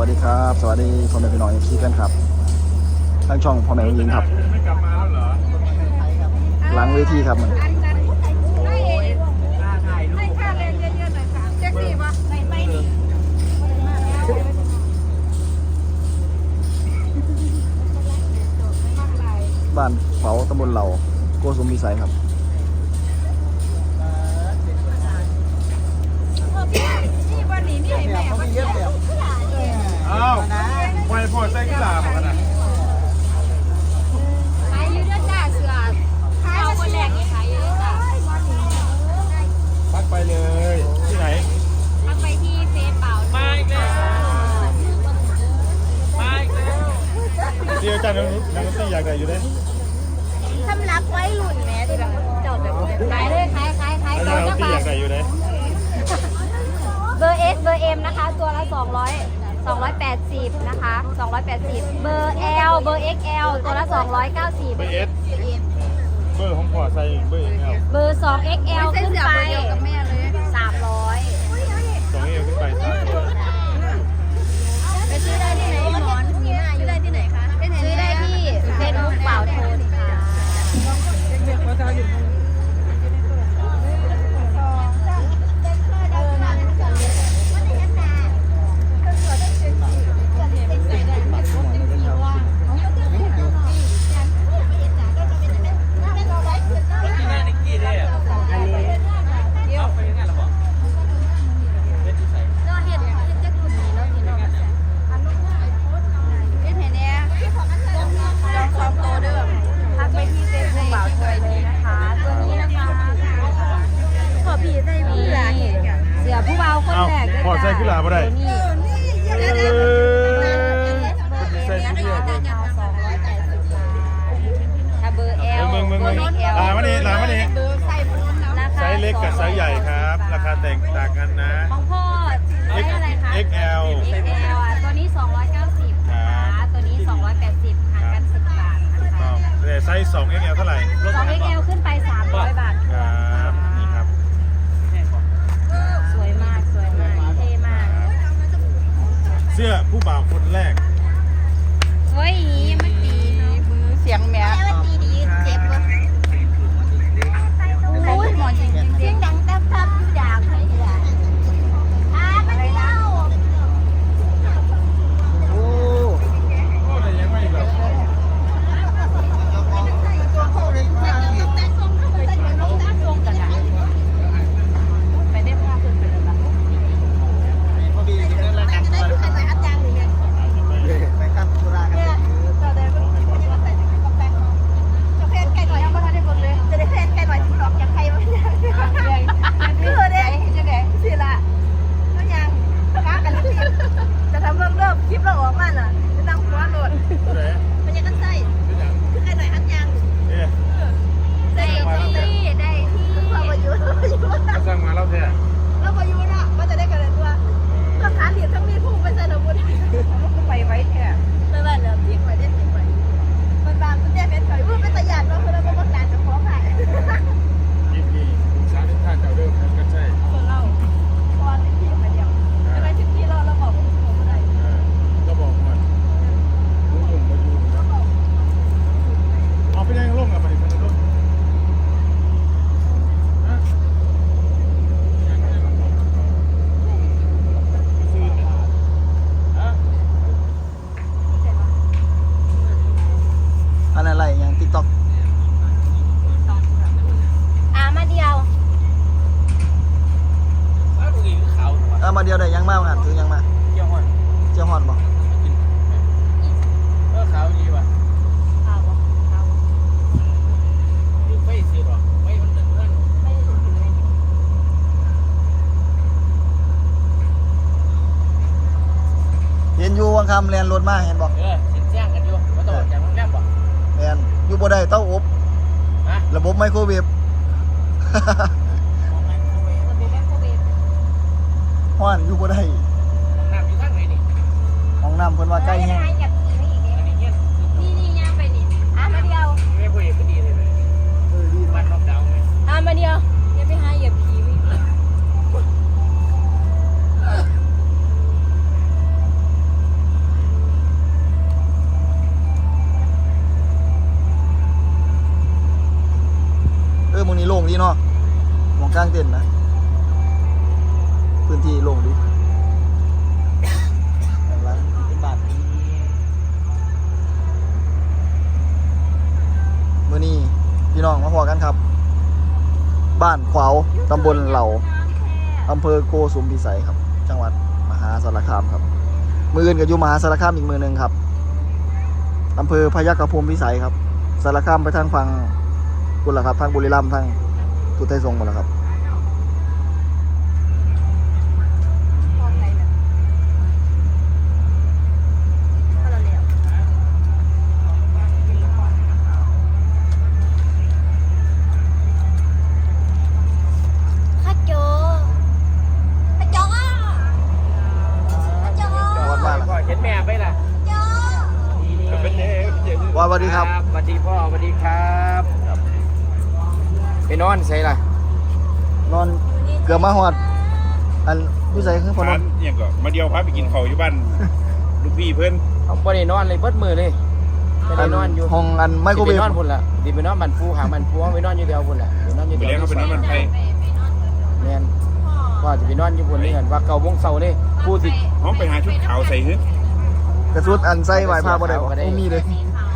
วัสดีครับ สวัสดีพ่อแม่พี่น้องเอฟซีกันครับทางช่องพ่อแม่ยิงครับไม่กลับมาแล้วเหรอหลังเวทีครับมันอันนั้นให้ให้ค่าเรียนเยอะๆหน่อยค่ะแจ็คดีปะไปไมากลายบ้านเผาตำบลเหล่าโกสุมพิสัยครับ อ้าวไวพอใส่กีฬาบอกกันนะขายอยู่ด้วยจ้าเสือขายวันแรกนี่ขายอยู่ด้วยจ้าพักไปเลยที่ไหนทักไปที่เฟซเปล่ามาอีกแล้วมาอีกแล้วเดียวจ้าน้องนุ๊กน้องนุ๊กอยากได้อยู่เด้ทำรับไว้หลุ่นแม่ที่แบบเจ้าแบบขายเลยขายขายขายแล้วก่อนน้องนะนุ๊กคะอยากได้อยู่เด้เบอร์ S เบอร์ M นะคะ ตัวละ200 280 นะคะ 280 เบอร์ L เบอร์ XL ตัวละ 290 เบอร์เอสเบอร์ของพ่อใส่เบอร์เอ็กเอล เบอร์ 2XL ขึ้นไป ใส่กีฬาเบอถ้าเบอร์เอลเมืองเมืองเมืองเบอร์ลามานี่ลามานี่ราคาไซส์เล็กกับไซส์ใหญ่ครับ ราคาแตกต่างกันนะ ของพ่อไซส์อะไรคะ XL XL อะตัวนี้ 290นะคะตัวนี้ 280ห่างกัน 10 บาทนะคะแต่ไซส์ 2XL เท่าไหร่นไป 300 บาท ครับนี่ครับ สวยมาก สวยมาก เท่มาก เสื้อผู้บ่าว คนแรก เฮ้ยยังไม่ตีมือเสียงแม่มันตีดีเจ็บวะโอ้ยหมอนจริงจริงเสียงดังแป๊บๆอยู่ด่าใครด่าอ่าไม่เล่า โอ้ โอ้แต่ยังไม่แบบ ไปได้ภาพขึ้นไปเลยปะ ไปครับสุรากัน จะทำเรื่องเริ่มคลิปเราออกมาน่ะจะนั่งหัวโหลด ผู้ใด มันยังกันใส่ เป็นอย่าง คือใครหน่อยหันยาง เอ๊ะ ได้ที่ได้ที่ เราประยุทธ์เราประยุทธ์ ก็สร้างมาแล้วแท้ เราประยุทธ์อะมันจะได้กันเลยตัวเราขาเหรียญทั้งมีพุ่งไปใส่ระบุนไปไว้แค่ไม่ว่าเลยทิ้งไว้ได้ทิ้งไว้มันบางมันแยกเป็นถอยพุ่งเป็นตะยานเราคือเราประกาศจะฟ้องใคร ยินดีสาธิตท่าเก่าเดิมครับก็ใช่ ส่วนเราพอทิ้งที่มาเดียวไม่ไปทิ้งที่เราเราบอกผมอะไร เออก็บอกก่อนลุงหนุ่มมาดูนะเอาไปยังร่มกับไปคนละร่มฮะยังไม่ได้ร่มซื้อเนี่ยฮะ อันนั้นอะไรอย่างติ๊กต็อก อ่ามาเดียว เอามาเดียวได้ยังมาหันถือยังมาเจียวฮอนบ่ เอาบ่เอาไม่ได้ถึงเลย เห็นอยู่วังคำแลนรถมาเห็นบ่เออสินแจ้งกันอยู่ว่าต้องออกจากโรงแรมบ่แมนอยู่บ่ได้เต้าอบฮะระบบไมโครเวฟระบบไมโครเวฟฮ้อนอยู่บ่ได้น้ำอยู่ทางไหนนี่ ห้องน้ำเพิ่นว่าใกล้แห้งให้กับผีไม่อีก อันนี้เงี้ย นี่นี่ย่างไปนี่อ่ามาเดียว ไม่พูดเองก็ดีเลยเลยมันล็อกดาวน์ไง อ่ามาเดียวอย่าไปหาเหยียบผีไม่อีก โล่งดีเนาะหมองกลางเต็นท์นะ พื้นที่โล่งดีข้างหลังเป็นบ้านมื่อนี้พี่น้องมาพอกันครับ บ้านขวาวตำบลเหล่าอำเภอโกสุมพิสัยครับ จังหวัดมหาสารคามครับ มืออื่นกับอยู่มหาสารคามอีกมือหนึ่งครับอำเภอพยัคฆภูมิพิสัยครับ สารคามไปทางฝั่ง กุละครับทางบุรีรัมย์ทางทุไทยทรงหมดแล้วครับมองไหนียวข้าโจข้าโจอะข้าโจวัดบ้านพ่อเห็นแม่ไปล่ะโจเป็นเอ๊ะว่าสวัสดีครับสวัสดีพ่อสวัสดีครับ ไปนอนใส่ล่ะ นอนเกือบมาหอด อันผู้ใส่คือพอนอร้านนอย่างก็มาเดียวพาไปกินข้าวอยู่บ้านลูกพี่เพื่อนเอาบ่ได้นอนเลยเบิดมือเลยไม่ได้นอนอยู่ห้องอันไมโครเวสิฟไปนอนพุ่นล่ะสิไปนอนบ้านปูหางบ้านปูไปนอนอยู่เดียวพุ่นล่ะไปนอนอยู่ไปเดียวเลี้ยงเขาเป็นน้ำมันไฟแม่นพ่อสิไปนอนอยู่พุ่นนี่กันว่าเก่าโมงเช้านี่ปูสิห้องไปหาชุดขาวใส่ฮึ กระสุดอันใส่ไหวผ้าบ่ได้บ่ก็ได้โอ้มีเลย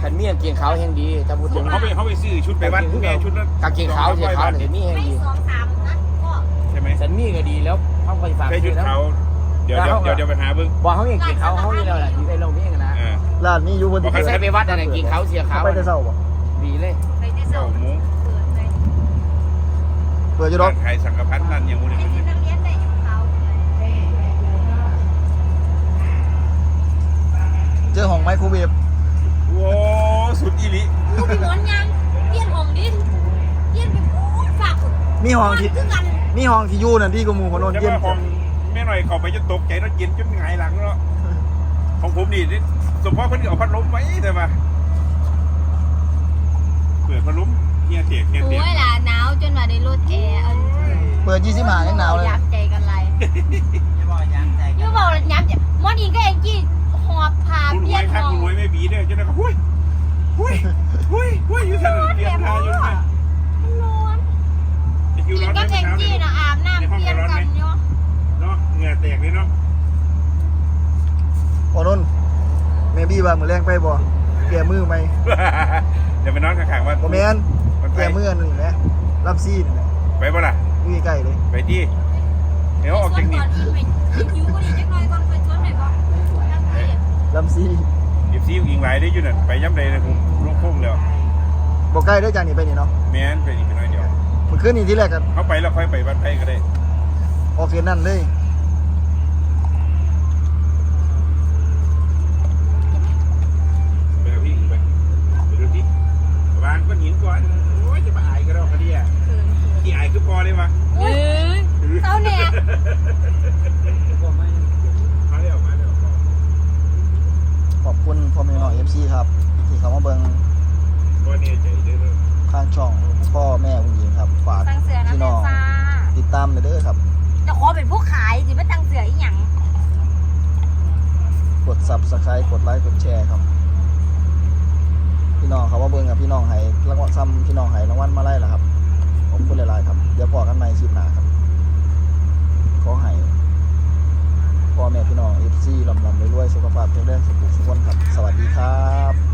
คันมีกางเกงขาวแห่งดีถ้าพูดถึงเขาไปเขาไปซื้อชุดไปวัดแม่ชุดนั้นกางเกงขาวเสียขาวเนี่ยมีแห่งดีสองสามนะพ่อใช่ไหมสันมีก็ดีแล้วเขาไปฝากใส่ชุดแล้วขาวเดี๋ยวเดี๋ยวเดี๋ยวเดี๋ยวไปหาเบิ้งบอกเขาอย่างเกงขาวเขานี่แล้วแหละที่ได้ลงนี่กันนะอ่าร้านนี้อยู่บนบอกเขาใส่ไปวัดอะไรเกงขาวเสียขาเข้าวไปแต่เช้าบ่ดีเลยไปที่สอเก้างโมงเกิดเลยเปิดอยู่ดอกขายสังกพันธ์นั่นอย่างงู้น ไอ้ นี่ ที่นักเรียนแต่อยู่เขา เจอห้องไมโครเวฟโว้สุดอีลิลูกพี่มอนยังเรียนห้องดิเรียนไปพูดฝากคุณมีห้องที่คือกันมีห้องที่อยู่นั่นที่กูหมู่พอนนแต่เย็นว่าของแม่หน่อยเขาไปจะตกใจแล้วเย็นจนหงายหลังแล้วของผมนี่นี่สมมติว่าเพิ่นเอาพัดลมไว้แต่ว่าเปิดพัดลมเฮียเถียงเฮียโอ้เถียงยล่ะหนาวจนว่าได้รถแอร์อันเปิด25ยังหนาวเลยยับใจกันไรยูบอกยับใจมอนอิงก็เองกี้ห อบพาคุณเพีรยวยนครัห้บองคุณรวยไม่บีเนี่ยจนนั้นก็หุ้ยหุ้ยหุ้ยหุ้ยอยู่ถนนเรียนทางจนไปร้อนไอ้คิวอิร้งอนก็ไหมเองเช้ากี้เนี่ยนะอาบน้ำเพียนกันเนาะเนาะเหงื่อแตกเลยเนาะพอนนแม่บี้ว่ามื้อแรงไปบ่แก้มือไหมเดี๋ยวไปนอนข้างๆว่าบ่แม่นมันไปแก้มืออันนึงแหมรับซีนี่แหละไปบ่ล่ะอยู่ใกล้ๆเลย ไปที่เดี๋ยวออกจากนี่คิวก็ดีจังหน่อยก่อนไปชวนหน่อยบ่ รับซีเดี๋ยวซีอิงไหลได้อยู่นั่นไปย้ำใดเลยผมลูกพุ่งแล้วบ่ใกล้เด้อจากนี้ไปนี่เนาะแม่นไปอีกไปหน่อยเดียวมื้อคืนนี้ที่แรกก็เขาไปแล้วค่อยไปบ้านไผ่ก็ได้ออกเขตนั่นเลย ไปกับพี่อิงไปไปดูที่วางก้อนหินก่อนโอ้ยจะมาอายก็ได้คดีอะที่อายคือพอเลยวะ เอ้ยเอาเนี่ย มาเร็วมาเร็ว ขอบคุณพ่ อแม่น้อง FC ครับที่เขามาเบิ่งวันนี้ใจเด้อข้างช่องพ่อแม่ผู้หญิงครับฝากตั้งเสือนะพี่แม่น้องฟ้าติดตามเด้อครับจะขอเป็นผู้ขายสิไม่ตั้งเสืออีหยังกด Subscribe กดไลค์กดแชร์ครับ พี่น้องเขามาเบิ่งกับพี่น้องให้รางวัลซ้ำพี่น้องให้รางวัลมาไล่ล่ะครับขอบคุณหลายๆครับ เดี๋ยวพอกันใหม่คลิปหน้าครับ ขอให้ พ่อแม่พี่น้องเอฟซีลำลำรวยรวยสุขภาพแข็งแรงสุขุมทุกคนครับ สวัสดีครับ